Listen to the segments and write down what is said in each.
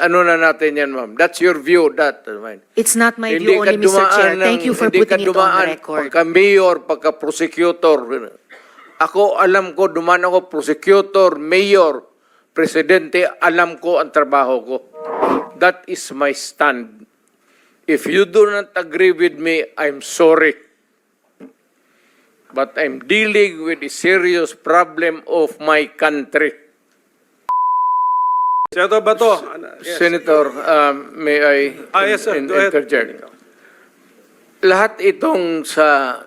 Ano na natin yan, ma'am. That's your view, that. uh, mine. It's not my Hindi view only, Mr. Chair. Thank you for putting it on the record. Pagka mayor, pagka prosecutor. Ako, alam ko, dumaan ako prosecutor, mayor, presidente, alam ko ang trabaho ko. That is my stand. If you do not agree with me, I'm sorry. But I'm dealing with a serious problem of my country. Senator Bato. ano- yes. Senator, um, may I Ah, yes, sir. in- interject? Lahat itong sa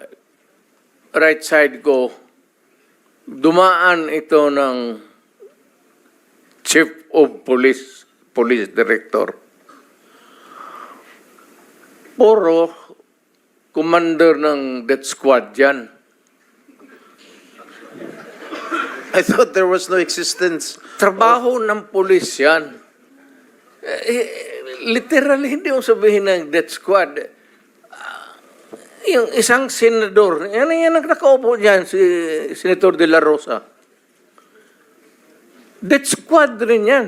right side ko, dumaan ito ng Chief of Police, Police Director. Puro commander ng death squad yan. I thought there was no existence. Trabaho ng pulis yan. Eh, eh, literally, hindi mo sabihin ng death squad. Ah, yung isang senador, yan yan ang nakaupo dyan, si Senator De La Rosa. Death squad rin yan.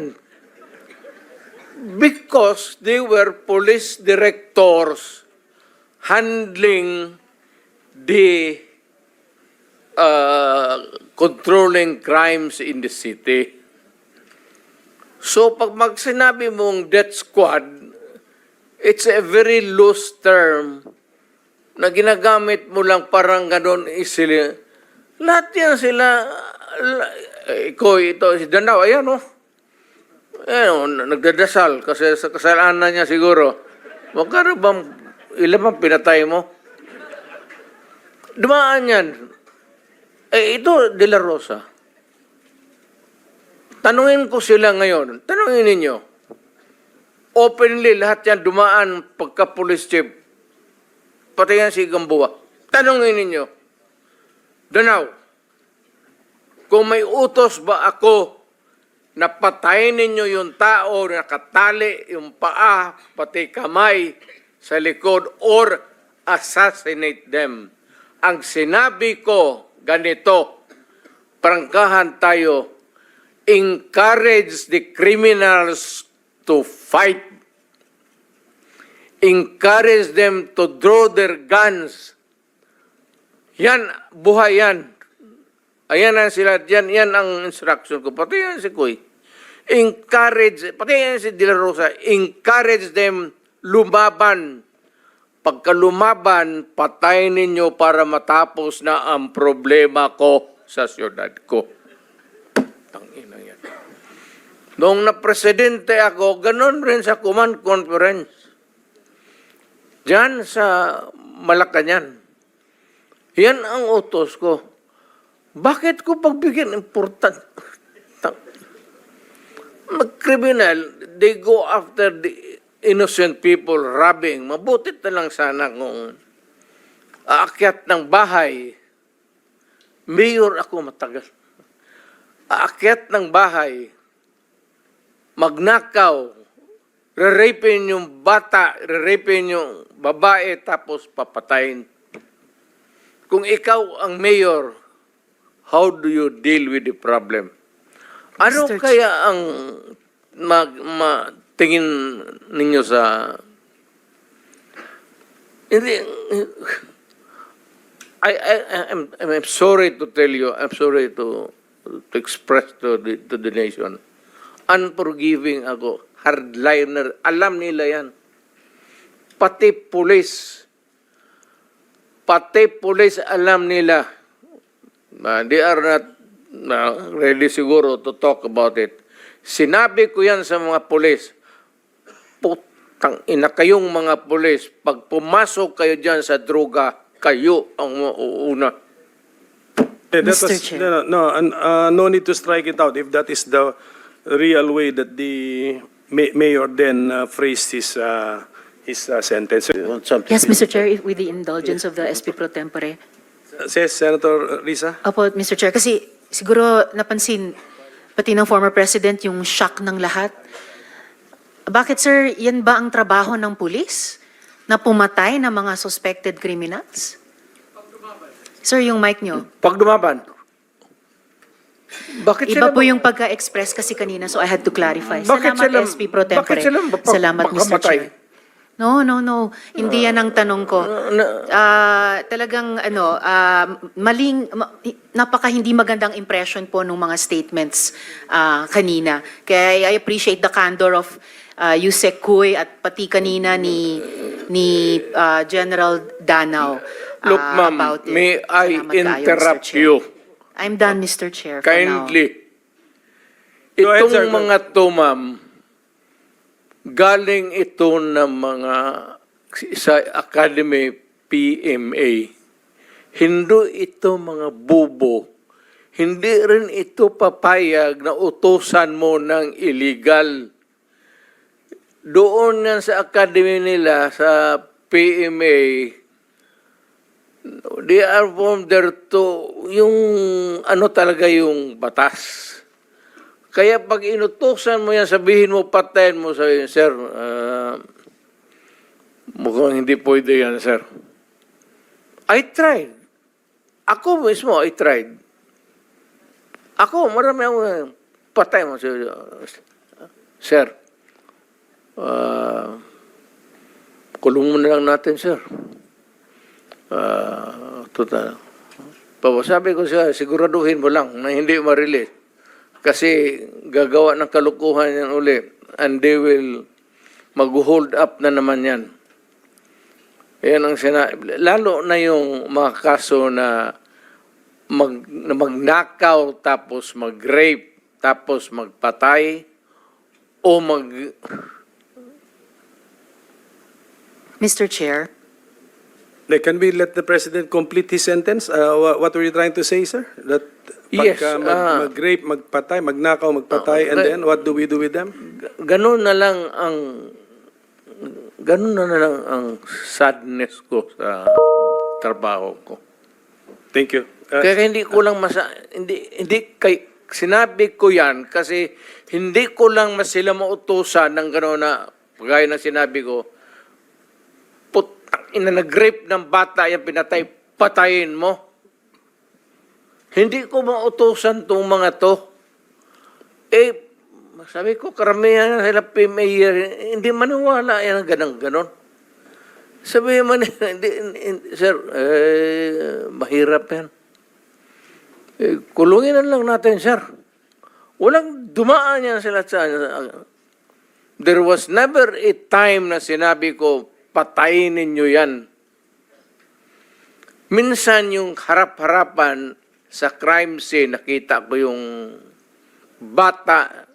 Because they were police directors handling the uh, controlling crimes in the city. So pag mag sinabi mong death squad, it's a very loose term na ginagamit mo lang parang ganon isili. Lahat yan sila, la- ikaw, ito, si Dandaw, ayan oh. Ayan oh, nagdadasal kasi sa kasalanan niya siguro. Magkano bang, ilan bang pinatay mo? Dumaan yan. Eh, ito, De La Rosa. Tanungin ko sila ngayon. Tanungin ninyo. Openly, lahat yan dumaan pagka police chief. Pati yan si Gamboa. Tanungin ninyo. Danaw, kung may utos ba ako na patayin ninyo yung tao na nakatali yung paa, pati kamay sa likod, or assassinate them. Ang sinabi ko, ganito, prangkahan tayo, encourage the criminals to fight. Encourage them to draw their guns. Yan, buhay yan. Ayan ang sila, yan, yan ang instruction ko. Pati yan si Kuy. Encourage, pati yan si De Rosa, encourage them lumaban. Pagka lumaban, patayin ninyo para matapos na ang problema ko sa siyudad ko. Tangina yan. Noong na-presidente ako, ganun rin sa command conference. Diyan sa Malacanang. Yan ang utos ko. Bakit ko pagbigyan important? Mag-criminal, they go after the innocent people robbing. Mabuti na lang sana kung aakyat ng bahay. Mayor ako matagal. Aakyat ng bahay. Magnakaw. Rerapin yung bata, rerapin yung babae, tapos papatayin. Kung ikaw ang mayor, how do you deal with the problem? Ano Mr. Kaya ang mag, ma, tingin ninyo sa... Hindi... I, I, I'm, I'm sorry to tell you, I'm sorry to, to express to the, to the nation. Unforgiving ako. Hardliner. Alam nila yan. Pati pulis. Pati pulis alam nila. Uh, they are not uh, ready siguro to talk about it. Sinabi ko yan sa mga pulis. Putang ina kayong mga pulis. Pag pumasok kayo dyan sa droga, kayo ang mauuna. Eh, that Mr. was- Chair. No, no, uh, no need to strike it out if that is the real way that the ma- mayor then uh, phrased his, uh, his uh, sentence. Yes, Mr. Chair, if- with the indulgence of the SP Pro Tempore. Says Senator Risa? Opo, Mr. Chair, kasi siguro napansin, pati ng former president, yung shock ng lahat. Bakit, sir, yan ba ang trabaho ng pulis? Na pumatay ng mga suspected criminals? Sir, yung mic nyo. Pag dumaban, Bakit Iba sila po ba- yung pagka-express kasi kanina, so I had to clarify. Bakit Salamat, sila- SP Pro Tempore. bakit sila mapa- Salamat, Mr. makamatay? Chair. No, no, no. Hindi yan ang tanong ko. Ah, talagang ano, ah, maling ma- napaka hindi magandang impression po ng mga statements ah, kanina. Kaya I appreciate the candor of uh, Yusek Kuy at pati kanina ni ni ah, General Danao. ah, Look, ma'am, about it. may I Salamat kayo, interrupt Chair. you? I'm done, Mr. Chair. for now. Kindly. Ahead, Itong sir. Go- mga to, ma'am, galing ito ng mga sa Academy PMA. Hindi ito mga bubo. Hindi rin ito papayag na utusan mo ng illegal. Doon yan sa academy nila, sa PMA, they are from there to, yung ano talaga yung batas. Kaya pag inutusan mo yan, sabihin mo, patayin mo, sabihin, sir, ah, mukhang hindi pwede yan, sir. I tried. Ako mismo, I tried. Ako, marami ako, eh, patay mo, sir. Sir, ah, kulong mo na lang natin, sir. Ah, total. Papa, sabi ko siya, siguraduhin mo lang na hindi ma-release. Kasi gagawa ng kalukuhan yan uli. And they will mag-hold up na naman yan. Yan ang sinabi. Lalo na yung mga kaso na mag, na magnakaw tapos mag-rape tapos magpatay o mag Mr. Chair. Like, can we let the president complete his sentence? Uh, wha- what were you trying to say, sir? That Yes, pagka mag, ah. mag-rape, magpatay, magnakaw, magpatay, Ah, and then what do we do with them? ganun na lang ang ganun na lang ang sadness ko sa trabaho ko. Thank you. Uh, Kaya hindi ko lang masa hindi hindi kay sinabi ko 'yan kasi hindi ko lang mas sila mautusan ng gano'n na gaya ng sinabi ko ina nag-rape ng bata yan pinatay patayin mo. Hindi ko mautusan tong mga to. Eh, sabi ko, karamihan sila PMA, hindi maniwala yan ang ganang ganon. Sabi man, hindi, hindi, sir, eh, mahirap yan. Eh, kulungin na lang natin, sir. Walang dumaan yan sila sa... There was never a time na sinabi ko, patayin ninyo yan. Minsan yung harap-harapan sa crime scene, nakita ko yung bata,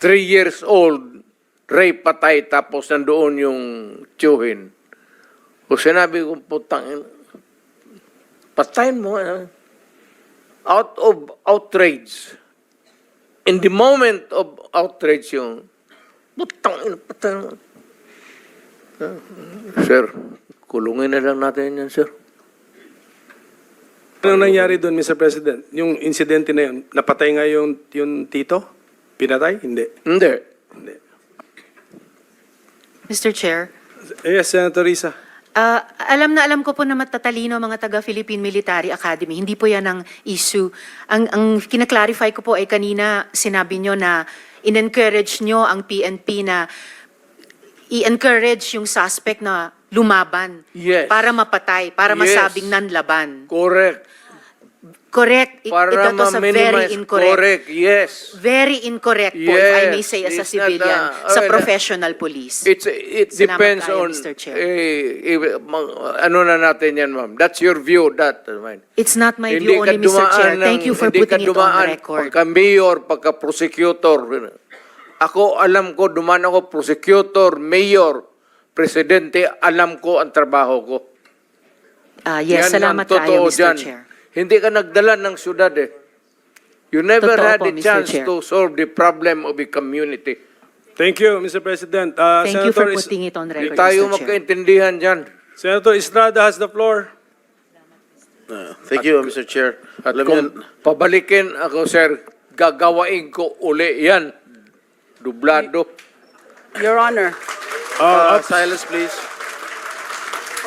three years old, rape patay, tapos nandoon yung tiyuhin. O sinabi ko, putang, patayin mo. Out of outrage. In the moment of outrage yung, putang, patayin mo. Sir, kulungin na lang natin yan, sir. Ano nangyari doon, Mr. President? Yung insidente na yun, napatay nga yung, yung tito? Pinatay? Hindi. Hindi. Hindi. Mr. Chair. Yes, Senator Risa. Ah, alam na alam ko po na matatalino ang mga taga Philippine Military Academy. Hindi po yan ang issue. Ang, ang kinaklarify ko po ay kanina sinabi nyo na in-encourage nyo ang PNP na i-encourage yung suspect na lumaban Yes. para mapatay, para Yes. masabing nanlaban. Correct. Correct. It, Para it was a very ma-minimize. incorrect. Correct, yes. Very incorrect po, if I may Yes, say, as a it's not, civilian, uh, sa professional police. It's, it Salamat depends tayo, on, Mr. Chair. eh, eh, mang- ano na natin yan, ma'am. That's your view, that. uh, mine. It's not my Hindi view only, Mr. Chair. Thank you for putting it on record. Pagka mayor, pagka prosecutor. Ako, alam ko, dumaan ako prosecutor, mayor, presidente, alam ko ang trabaho ko. Ah, yes, Yan ang salamat kayo, totoo Mr. dyan. Chair. Hindi ka nagdala ng syudad eh. You never Totoo had po, a Mr. chance Chair. to solve the problem of a community. Thank you, Mr. President. Uh, Thank you for Senator Is- putting it on Hindi record, tayo Mr. Chair. magkaintindihan dyan. Senator Estrada has the floor. Uh, Thank you, Mr. Chair. At Alam kung pabalikin ako, sir, gagawain ko uli yan. Dublado. Your Honor, Uh, uh, silence, please.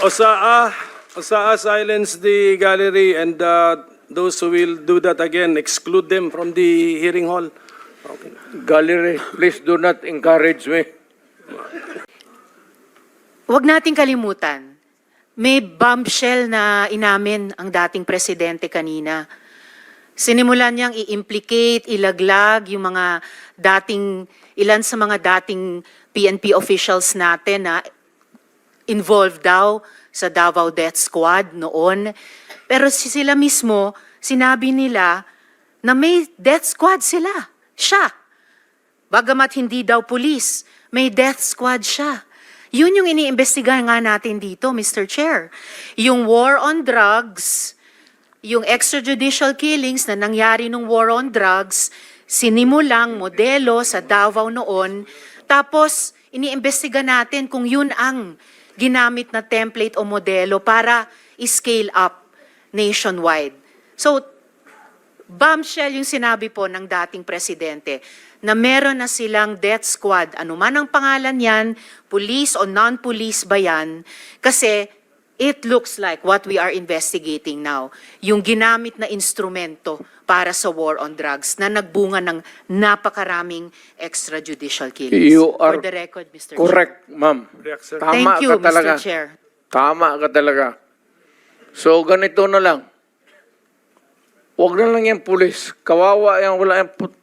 Osaa, Osaa, silence the gallery and uh, those who will do that again, exclude them from the hearing hall. Okay. Gallery, please do not encourage me. Huwag nating kalimutan, may bombshell na inamin ang dating presidente kanina. Sinimulan niyang i-implicate, ilaglag yung mga dating, ilan sa mga dating PNP officials natin na involved daw sa Davao Death Squad noon. Pero si sila mismo, sinabi nila na may death squad sila. Siya. Bagamat hindi daw pulis, may death squad siya. Yun yung iniimbestigahan nga natin dito, Mr. Chair. Yung war on drugs, yung extrajudicial killings na nangyari nung war on drugs, sinimulang modelo sa Davao noon, tapos iniimbestiga natin kung yun ang ginamit na template o modelo para i-scale up nationwide. So, bombshell yung sinabi po ng dating presidente na meron na silang death squad, anuman ang pangalan yan, police o non-police ba yan, kasi it looks like what we are investigating now, yung ginamit na instrumento para sa war on drugs na nagbunga ng napakaraming extrajudicial killings. You are For the record, Mr. Chair. Correct, ma'am. Tama Thank you, ka talaga. Mr. Chair. Tama ka talaga. So, ganito na lang. Huwag na lang yung pulis. Kawawa yan, wala yung put...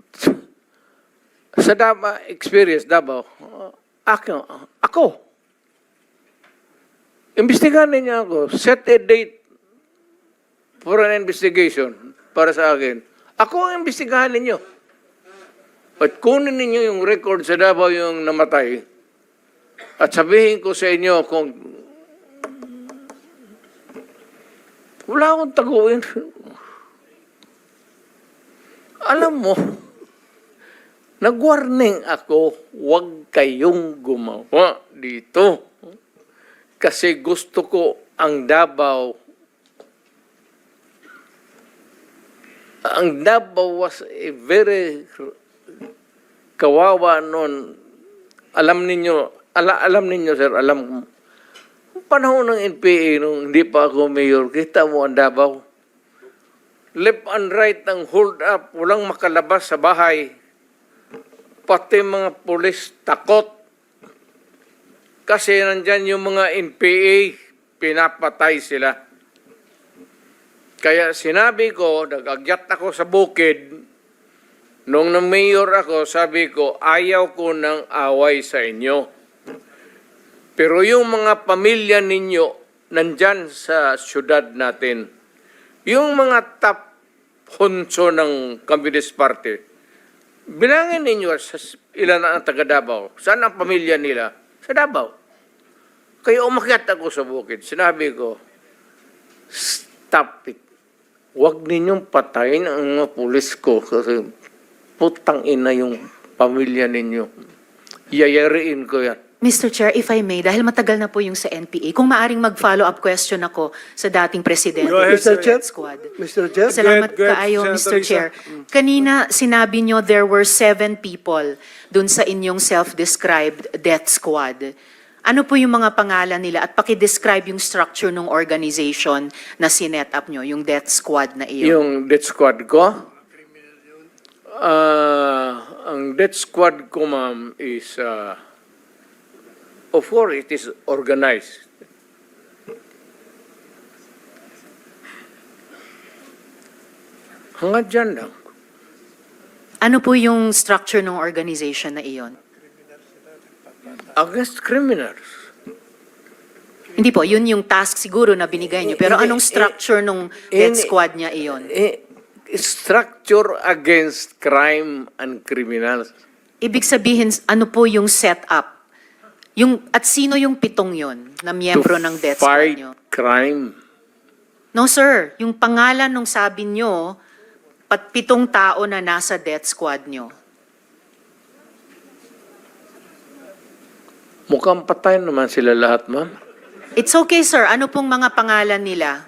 Sa Davao experience, Davao, ako, ako. Imbestigahan niya ako. Set a date for an investigation para sa akin. Ako ang imbestigahan ninyo. At kunin ninyo yung record sa Davao yung namatay. At sabihin ko sa inyo kung wala akong taguin. Alam mo, nag-warning ako, huwag kayong gumawa dito. Kasi gusto ko ang Davao. Ang Davao was a very kawawa noon. Alam ninyo, ala, alam ninyo sir, alam panahon ng NPA nung hindi pa ako mayor, kita mo ang Davao. Left and right ang hold up, walang makalabas sa bahay. Pati mga pulis takot. Kasi nandyan yung mga NPA, pinapatay sila. Kaya sinabi ko, nag-agyat ako sa bukid, nung na mayor ako, sabi ko, ayaw ko ng away sa inyo. Pero yung mga pamilya ninyo nandyan sa syudad natin, yung mga top honso ng Communist Party, bilangin ninyo ilan ang taga Davao. Saan ang pamilya nila? Sa Davao. Kaya umakyat ako sa bukid. Sinabi ko, stop it. Huwag ninyong patayin ang mga pulis ko kasi putang ina yung pamilya ninyo. Yayariin ko yan. Mr. Chair, if I may, dahil matagal na po yung sa NPA, kung maaring mag-follow-up question ako sa dating presidente ng sir. Death Squad. Mr. Chair? Salamat Go ahead, go ahead, kaayo, Senator Mr. Chair. Kanina, sinabi nyo there were seven people dun sa inyong self-described death squad. Ano po yung mga pangalan nila at paki-describe yung structure ng organization na sinet up nyo, yung death squad na iyon? Yung death squad ko? Ah, ang death squad ko, ma'am, is, uh, of course, it is organized. Hanggang dyan lang. Ano po yung structure ng organization na iyon? Against criminals. Hindi po, yun yung task siguro na binigay nyo. Pero anong eh, structure nung death squad niya iyon? Eh, structure against crime and criminals. Ibig sabihin, ano po yung setup? Yung, at sino yung pitong yon na miyembro ng death squad fight nyo? crime. No sir, yung pangalan nung sabi nyo, pat pitong tao na nasa death squad nyo. Mukhang patay naman sila lahat, ma'am. It's okay sir, ano pong mga pangalan nila?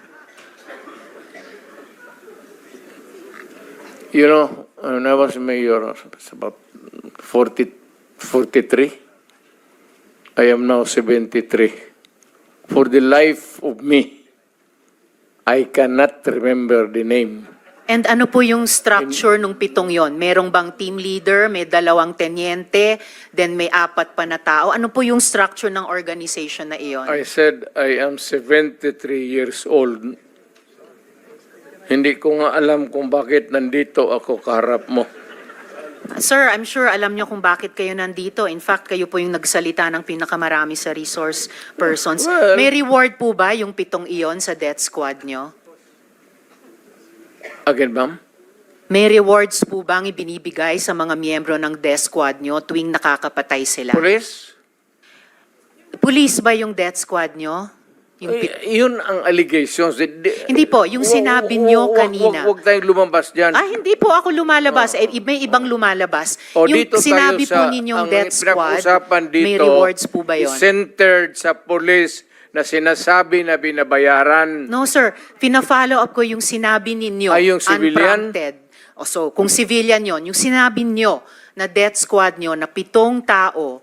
You know, when I was mayor, it's about 40, 43. I am now 73. For the life of me, I cannot remember the name. And ano po yung structure nung pitong yon? Merong bang team leader, may dalawang tenyente, then may apat pa na tao? Ano po yung structure ng organization na iyon? I said I am 73 years old. Hindi ko nga alam kung bakit nandito ako kaharap mo. Sir, I'm sure alam niyo kung bakit kayo nandito. In fact, kayo po yung nagsalita ng pinakamarami sa resource persons. Well- May reward po ba yung pitong iyon sa death squad niyo? Again, ma'am? May rewards po bang ibinibigay sa mga miyembro ng death squad niyo tuwing nakakapatay sila? Police? Police ba yung death squad niyo? Pit- Eh, yun ang allegations. Di- Hindi po, yung sinabi wa- kanina. Huwag tayong lumabas dyan. Ah, hindi po ako lumalabas. Eh, may ibang lumalabas. O yung dito sinabi tayo sa, po ninyong ang death squad, dito, may rewards po ba yon? centered sa police na sinasabi na binabayaran. No, sir. Pina-follow up ko yung sinabi ninyo. Ay, yung civilian? Unprompted. O, so, kung civilian yon, yung sinabi nyo na death squad nyo na pitong tao,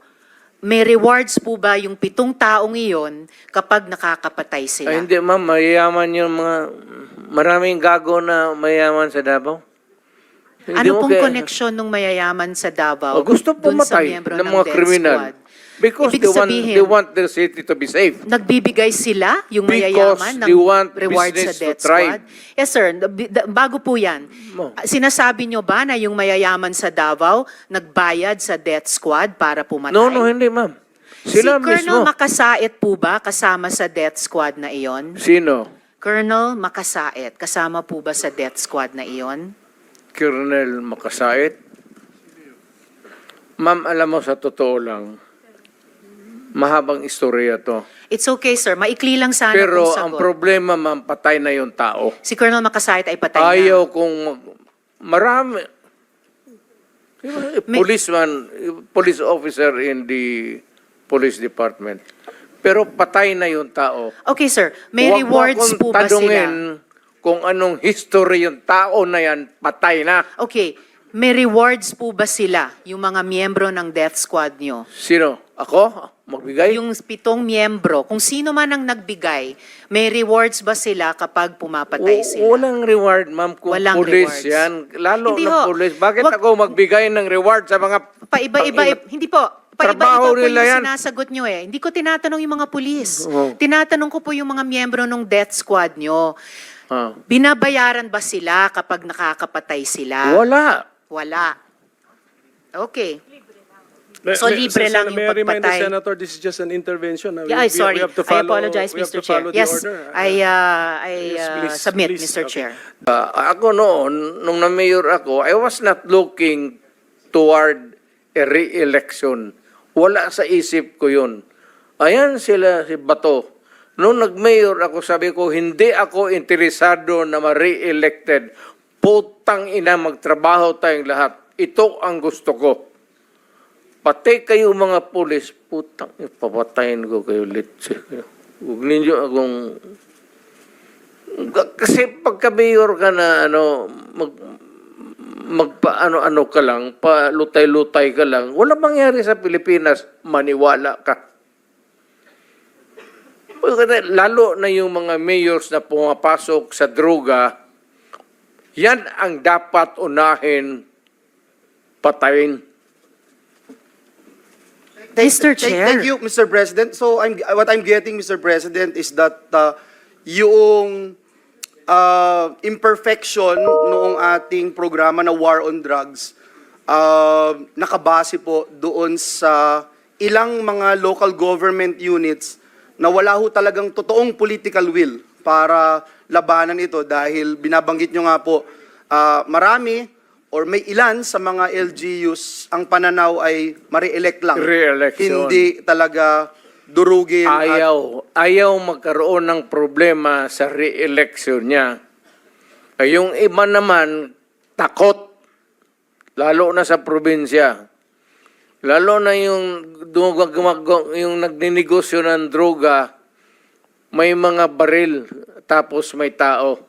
may rewards po ba yung pitong taong iyon kapag nakakapatay sila? Ay, hindi ma'am, mayayaman yung mga, maraming gago na mayayaman sa Davao. Hindi ano pong kaya- koneksyon ng mayayaman sa Davao O, gusto dun sa pumatay ng ng mga kriminal. squad? Because Ibig they want, sabihin- they want their city to be safe. Nagbibigay sila, yung Because mayayaman, ng they want reward sa business to thrive. squad? Yes, sir. Bago po yan, Mo. sinasabi nyo ba na yung mayayaman sa Davao nagbayad sa death squad para pumatay? No, no, hindi ma'am. Sila si Colonel mismo. Makasait po ba kasama sa death squad na iyon? Sino? Colonel Makasait, kasama po ba sa death squad na iyon? Colonel Makasait? Ma'am, alam mo sa totoo lang, mahabang istorya to. It's okay, sir. Maikli lang sana Pero kung ang sagot. problema, ma'am, patay na yung tao. si Colonel Makasait ay patay na. Ayaw kung marami. May- Policeman, police officer in the police department. Pero patay na yung tao. Okay, sir. May Huwag mo rewards akong po ba sila? tanungin kung anong history yung tao na yan, patay na. Okay, may rewards po ba sila, yung mga miyembro ng death squad nyo? Sino? Ako? Magbigay? Yung pitong miyembro, kung sino man ang nagbigay, may rewards ba sila kapag pumapatay sila? Walang reward, ma'am, kung Walang police rewards. yan. Lalo Hindi na ho. police. Bakit Wag- ako magbigay ng reward sa mga... Paiba-iba, Pang- hindi po. Trabaho Paiba-iba po nila yung yan. sinasagot nyo eh. Hindi ko tinatanong yung mga pulis. Oo. Tinatanong ko po yung mga miyembro ng death squad nyo. Ah. Binabayaran ba sila kapag nakakapatay sila? Wala. Wala. Okay. So, libre lang May yung I remind the pagpatay? Senator, this is just an intervention. Uh, Yeah, we- ay, sorry. We have to I follow, apologize, we have Mr. to Chair. follow the Yes, order. I, uh, I Yes, uh, please, submit, please. Mr. Okay. Chair. Ah, ako noon, nung na-mayor ako, I was not looking toward a re-election. Wala sa isip ko yun. Ayan sila, si Bato. Nung nag-mayor ako, sabi ko, hindi ako interesado na ma-re-elected. Putang ina, magtrabaho tayong lahat. Ito ang gusto ko. Pati kayo mga pulis, putang, ipapatayin ko kayo litsi. Huwag ninyo akong Kasi pagka mayor ka na ano mag magpa ano ano ka lang, pa lutay-lutay ka lang, wala mangyari sa Pilipinas, maniwala ka. Lalo na yung mga mayors na pumapasok sa droga, yan ang dapat unahin patayin. Mr. Thank- Chair. Thank you, Mr. President. So I'm what I'm getting, Mr. President, is that uh, yung uh, imperfection noong ating programa na War on Drugs uh, nakabase po doon sa ilang mga local government units na wala ho talagang totoong political will para labanan ito dahil binabanggit nyo nga po uh, marami or may ilan sa mga LGUs ang pananaw ay mare-elect lang. Re-election. Hindi talaga durugin. at- Ayaw, ayaw magkaroon ng problema sa re-election niya. Yung iba naman, takot. Lalo na sa probinsya. Lalo na yung, yung nagninegosyo ng droga, may mga baril, tapos may tao.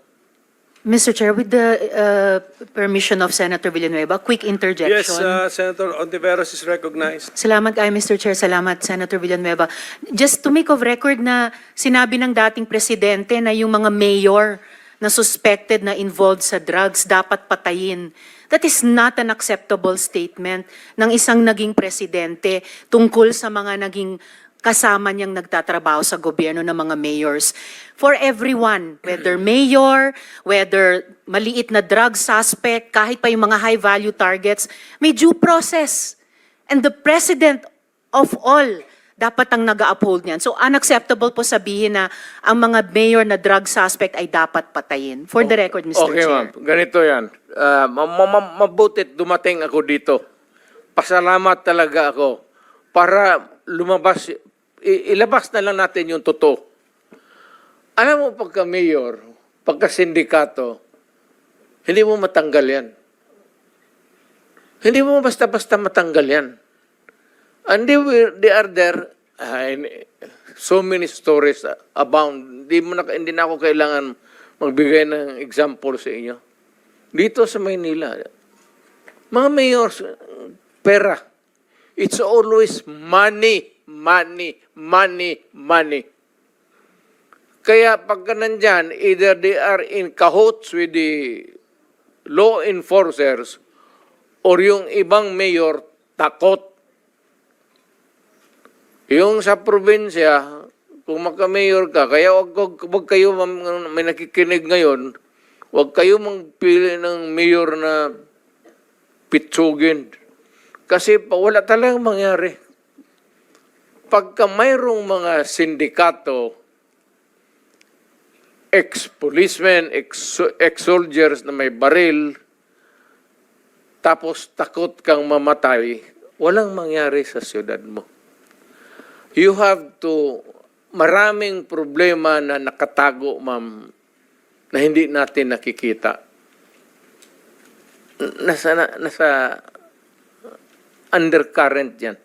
Mr. Chair, with the uh, permission of Senator Villanueva, quick interjection. Yes, uh, Senator Ontiveros is recognized. Salamat kay Mr. Chair. Salamat, Senator Villanueva. Just to make of record na sinabi ng dating presidente na yung mga mayor na suspected na involved sa drugs dapat patayin. That is not an acceptable statement ng isang naging presidente tungkol sa mga naging kasama niyang nagtatrabaho sa gobyerno ng mga mayors. For everyone, whether mayor, whether maliit na drug suspect, kahit pa yung mga high-value targets, may due process. And the president of all, dapat ang nag-uphold niyan. So unacceptable po sabihin na ang mga mayor na drug suspect ay dapat patayin. For the record, Mr. Okay, Chair. ma'am. Ganito yan. Ma- mabutit dumating ako dito. Pasalamat talaga ako para lumabas, ilabas na lang natin yung totoo. Alam mo, pagka mayor, pagka sindikato, hindi mo matanggal yan. Hindi mo basta-basta matanggal yan. And they, were, they are there, in- so many stories abound. Hindi, mo na, hindi na ako kailangan magbigay ng example sa inyo. Dito sa Maynila, mga mayors, pera. It's always money, money, money, money. Kaya pagka nandyan, either they are in cahoots with the law enforcers or yung ibang mayor takot. Yung sa probinsya, kung magka-mayor ka, kaya wag, wag, wag kayo, may nakikinig ngayon, wag kayo magpili ng mayor na pitsugin. Kasi wala talagang mangyari. Pagka mayroong mga sindikato, ex-policemen, ex- ex-soldiers na may baril, tapos takot kang mamatay, walang mangyari sa siyudad mo. You have to, maraming problema na nakatago, ma'am, na hindi natin nakikita. Nasa, na- nasa undercurrent yan.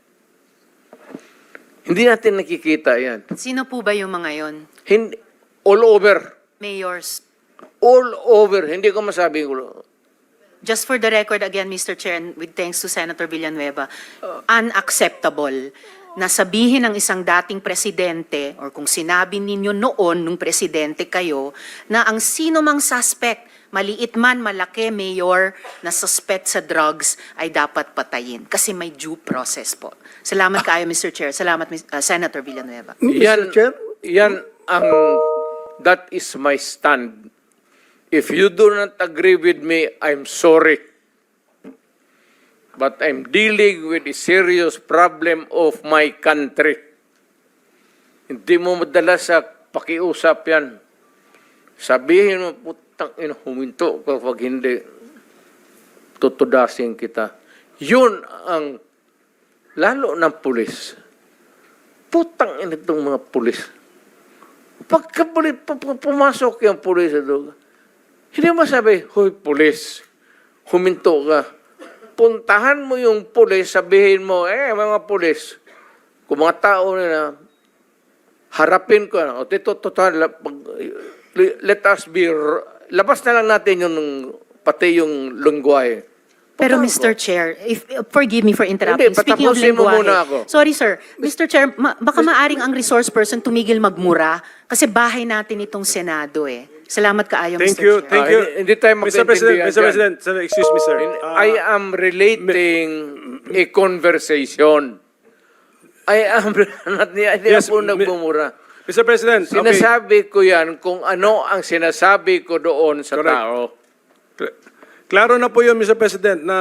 Hindi natin nakikita yan. Sino po ba yung mga yon? Hindi, all over. Mayors. All over. Hindi ko masabi. Just for the record again, Mr. Chair, and with thanks to Senator Villanueva, unacceptable na sabihin ng isang dating presidente or kung sinabi ninyo noon nung presidente kayo na ang sino mang suspect, maliit man, malaki, mayor, na suspect sa drugs ay dapat patayin kasi may due process po. Salamat kayo, Mr. Chair. Salamat, uh, Senator Villanueva. Yan, Chair? yan ang, that is my stand. If you do not agree with me, I'm sorry. But I'm dealing with a serious problem of my country. Hindi mo madala sa pakiusap yan. Sabihin mo, putang ina, huminto ka pag hindi tutudasin kita. Yun ang, lalo ng pulis. Putang ina itong mga pulis. Pagka pumasok yung pulis hindi mo sabi, Hoy, pulis, huminto ka. Puntahan mo yung pulis, sabihin mo, eh, mga pulis, kung mga tao na harapin ko, o dito, total, let us be, labas na lang natin yung, pati yung lungwahe. Pero Mr. Chair, if forgive me for interrupting. Hindi, Speaking of lengguwahe. muna ako. Sorry sir, Mr. Chair, ma- baka maaring ang resource person tumigil magmura kasi bahay natin itong Senado eh. Salamat kaayo, Thank Mr. you, Chair. thank Ah, you. hindi- hindi tayo Mr. President, magkaintindihan Mr. dyan. President, sir, excuse me, sir. In- Ah, I am relating a conversation. I am not hindi Yes, ako mi- nagbumura. Mr. President, okay. Sinasabi ko yan kung ano ang sinasabi ko doon sa Correct. tao. Klaro na po yun, Mr. President, na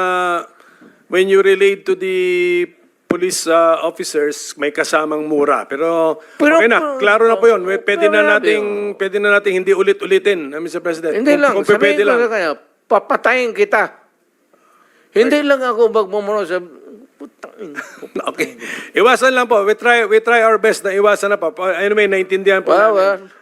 when you relate to the police uh, officers, may kasamang mura. Pero, Pero okay na, klaro na po yun. May- Pwede na Klaro nating, pwede na nating hindi ulit-ulitin, uh, Mr. President. Hindi Kung- lang, kung sabihin pwede ko lang. sa kanya, papatayin kita. Hindi lang ako magmumuro sa... Putang ina. Okay. Iwasan lang po. We try we try our best na iwasan na po. Anyway, naintindihan po Well, namin. well.